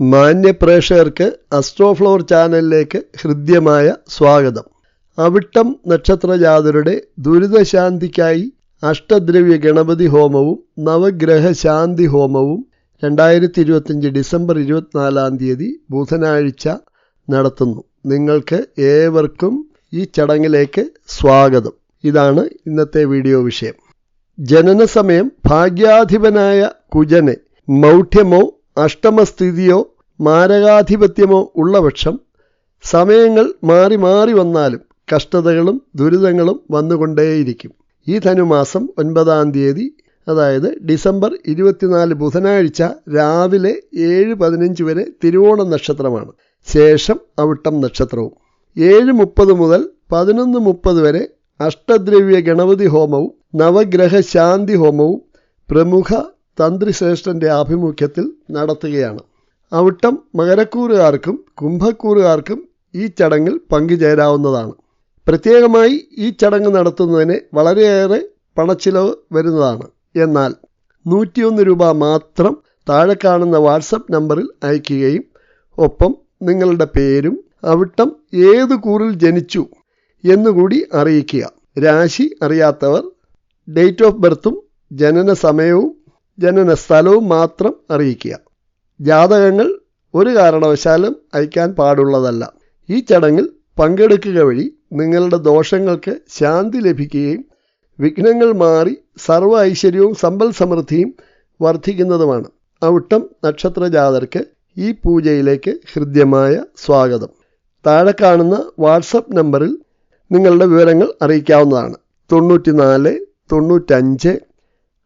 മാന്യ പ്രേക്ഷകർക്ക് അസ്ട്രോഫ്ലോർ ചാനലിലേക്ക് ഹൃദ്യമായ സ്വാഗതം. അവിട്ടം നക്ഷത്രജാതരുടെ ദുരിതശാന്തിക്കായി അഷ്ടദ്രവ്യ ഗണപതി ഹോമവും നവഗ്രഹ ശാന്തി ഹോമവും രണ്ടായിരത്തി ഇരുപത്തിയഞ്ച് ഡിസംബർ ഇരുപത്തിനാലാം തീയതി ബുധനാഴ്ച നടത്തുന്നു. നിങ്ങൾക്ക് ഏവർക്കും ഈ ചടങ്ങിലേക്ക് സ്വാഗതം. ഇതാണ് ഇന്നത്തെ വീഡിയോ വിഷയം. ജനന സമയം ഭാഗ്യാധിപനായ കുജനെ മൗഢ്യമോ അഷ്ടമസ്ഥിതിയോ മാരകാധിപത്യമോ ഉള്ളപക്ഷം സമയങ്ങൾ മാറി മാറി വന്നാലും കഷ്ടതകളും ദുരിതങ്ങളും വന്നുകൊണ്ടേയിരിക്കും. ഈ ധനുമാസം ഒൻപതാം തീയതി അതായത് ഡിസംബർ ഇരുപത്തിനാല് ബുധനാഴ്ച രാവിലെ ഏഴ് പതിനഞ്ച് വരെ തിരുവോണം നക്ഷത്രമാണ്. ശേഷം അവിട്ടം നക്ഷത്രവും. ഏഴ് മുപ്പത് മുതൽ പതിനൊന്ന് മുപ്പത് വരെ അഷ്ടദ്രവ്യ ഗണപതി ഹോമവും നവഗ്രഹ ശാന്തി ഹോമവും പ്രമുഖ തന്ത്രിശ്രേഷ്ഠന്റെ ആഭിമുഖ്യത്തിൽ നടത്തുകയാണ്. അവിട്ടം മകരക്കൂറുകാർക്കും കുംഭക്കൂറുകാർക്കും ഈ ചടങ്ങിൽ പങ്കുചേരാവുന്നതാണ്. പ്രത്യേകമായി ഈ ചടങ്ങ് നടത്തുന്നതിന് വളരെയേറെ പണച്ചിലവ് വരുന്നതാണ്. എന്നാൽ നൂറ്റിയൊന്ന് രൂപ മാത്രം താഴെ കാണുന്ന വാട്സപ്പ് നമ്പറിൽ അയക്കുകയും ഒപ്പം നിങ്ങളുടെ പേരും അവിട്ടം ഏത് കൂറിൽ ജനിച്ചു എന്നുകൂടി അറിയിക്കുക. രാശി അറിയാത്തവർ ഡേറ്റ് ഓഫ് ബർത്തും ജനന സമയവും ജനന സ്ഥലവും മാത്രം അറിയിക്കുക. ജാതകങ്ങൾ ഒരു കാരണവശാലും അയക്കാൻ പാടുള്ളതല്ല. ഈ ചടങ്ങിൽ പങ്കെടുക്കുക വഴി നിങ്ങളുടെ ദോഷങ്ങൾക്ക് ശാന്തി ലഭിക്കുകയും വിഘ്നങ്ങൾ മാറി സർവ ഐശ്വര്യവും സമ്പൽ സമൃദ്ധിയും വർദ്ധിക്കുന്നതുമാണ്. അവിട്ടം നക്ഷത്ര ജാതർക്ക് ഈ പൂജയിലേക്ക് ഹൃദ്യമായ സ്വാഗതം. താഴെ കാണുന്ന വാട്സപ്പ് നമ്പറിൽ നിങ്ങളുടെ വിവരങ്ങൾ അറിയിക്കാവുന്നതാണ്. തൊണ്ണൂറ്റിനാല് തൊണ്ണൂറ്റഞ്ച്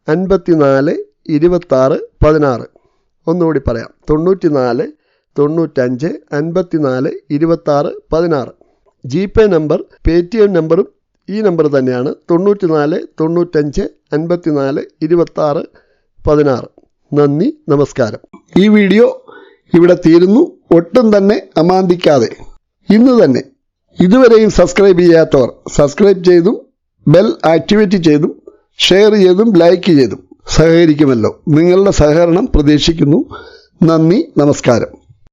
അൻപത്തിനാല് ഇരുപത്താറ് പതിനാറ്. ഒന്നുകൂടി പറയാം. തൊണ്ണൂറ്റി നാല് തൊണ്ണൂറ്റഞ്ച് അൻപത്തി നാല് ഇരുപത്താറ് പതിനാറ്. G pay number pay T M നമ്പറും ഈ നമ്പർ തന്നെയാണ്. തൊണ്ണൂറ്റി നാല് തൊണ്ണൂറ്റഞ്ച് അൻപത്തി നാല് ഇരുപത്താറ് പതിനാറ്. നന്ദി നമസ്കാരം. ഈ വീഡിയോ ഇവിടെ തീരുന്നു. ഒട്ടും തന്നെ അമാന്തിക്കാതെ. ഇന്ന് തന്നെ ഇതുവരെയും സബ്സ്ക്രൈബ് ചെയ്യാത്തവർ സബ്സ്ക്രൈബ് ചെയ്തും ബെൽ ആക്ടിവേറ്റ് ചെയ്തും ഷെയർ ചെയ്തും ലൈക്ക് ചെയ്തും. സഹകരിക്കുമല്ലോ. നിങ്ങളുടെ സഹകരണം പ്രതീക്ഷിക്കുന്നു. നന്ദി നമസ്കാരം.